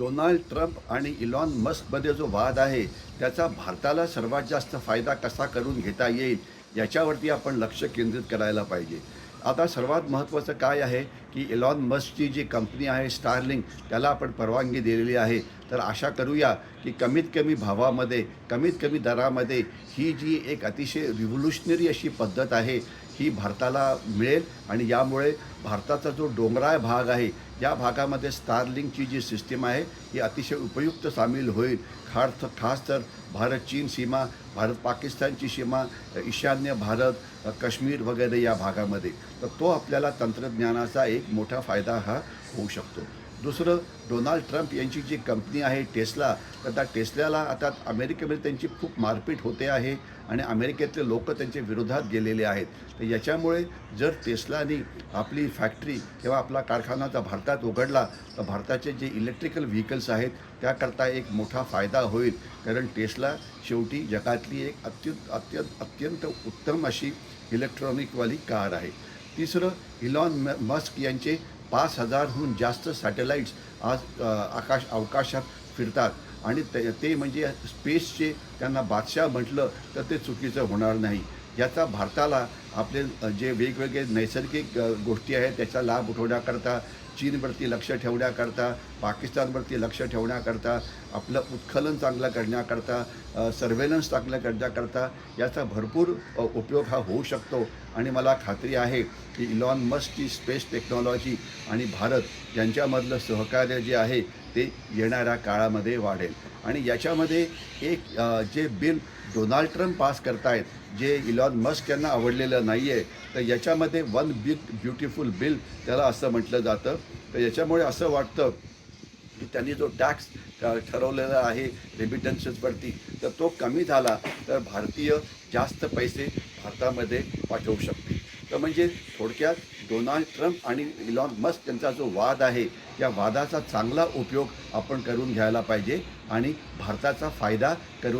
Donald Trump आणि Elon मस्कमध्ये जो वाद आहे त्याचा भारताला सर्वात जास्त फायदा कसा करून घेता येईल याच्यावरती आपण लक्ष केंद्रित करायला पाहिजे. आता सर्वात महत्त्वाचं काय आहे? की इलॉन मस्कची जी कंपनी आहे स्टारलिंक त्याला आपण परवानगी दिलेली आहे. तर आशा करूया की कमीत कमी भावामध्ये कमीत कमी दरामध्ये ही जी एक अतिशय रिव्होल्युशनरी अशी पद्धत आहे ही भारताला मिळेल. आणि यामुळे भारताचा जो डोंगराळ भाग आहे या भागामध्ये स्टारलिंकची जी सिस्टीम आहे ही अतिशय उपयुक्त सामील होईल. खास खास तर भारत चीन सीमा भारत पाकिस्तानची सीमा ईशान्य भारत काश्मीर वगैरे या भागामध्ये. तर तो आपल्याला तंत्रज्ञानाचा एक मोठा फायदा हा होऊ शकतो. दुसरं डोनाल्ड ट्रम्प यांची जी कंपनी आहे टेस्ला तर त्या टेस्ल्याला आता अमेरिकेमध्ये त्यांची खूप मारपीट होते आहे आणि अमेरिकेतले लोक त्यांच्या विरोधात गेलेले आहेत. तर याच्यामुळे जर टेस्लानी आपली फॅक्टरी किंवा आपला कारखाना जर भारतात उघडला तर भारताचे जे इलेक्ट्रिकल व्हेकल्स आहेत त्याकरता एक मोठा फायदा होईल. कारण टेस्ला शेवटी जगातली एक अत्युत अत्यंत अत्यंत उत्तम अशी इलेक्ट्रॉनिकवाली कार आहे. तिसरं इलॉन म मस्क यांचे पाच हजारहून जास्त सॅटेलाईट्स आज आकाश अवकाशात फिरतात. आणि ते ते म्हणजे स्पेसचे त्यांना बादशाह म्हटलं तर ते चुकीचं होणार नाही. याचा भारताला आपले जे वेगवेगळे नैसर्गिक गोष्टी आहेत त्याचा लाभ उठवण्याकरता चीनवरती लक्ष ठेवण्याकरता पाकिस्तानवरती लक्ष ठेवण्याकरता आपलं उत्खनन चांगलं करण्याकरता सर्वेलन्स चांगलं करण्याकरता याचा भरपूर उपयोग हा होऊ शकतो. आणि मला खात्री आहे की इलॉन मस्कची स्पेस टेक्नॉलॉजी आणि भारत यांच्यामधलं सहकार्य जे आहे ते येणाऱ्या काळामध्ये वाढेल. आणि याच्यामध्ये एक जे बिल डोनाल्ड ट्रम्प पास करतायत जे इलॉन मस्क यांना आवडलेलं नाही आहे तर याच्यामध्ये वन बिग ब्युटिफुल बिल त्याला असं म्हटलं जातं. तर याच्यामुळे असं वाटतं की त्यांनी जो टॅक्स ठरवलेला आहे रेमिटन्सेसवरती तर तो कमी झाला तर भारतीय जास्त पैसे भारतामध्ये पाठवू शकतील. तर म्हणजे थोडक्यात डोनाल्ड ट्रम्प आणि इलॉन मस्क यांचा जो वाद आहे या वादाचा चांगला उपयोग आपण करून घ्यायला पाहिजे आणि भारताचा फायदा करून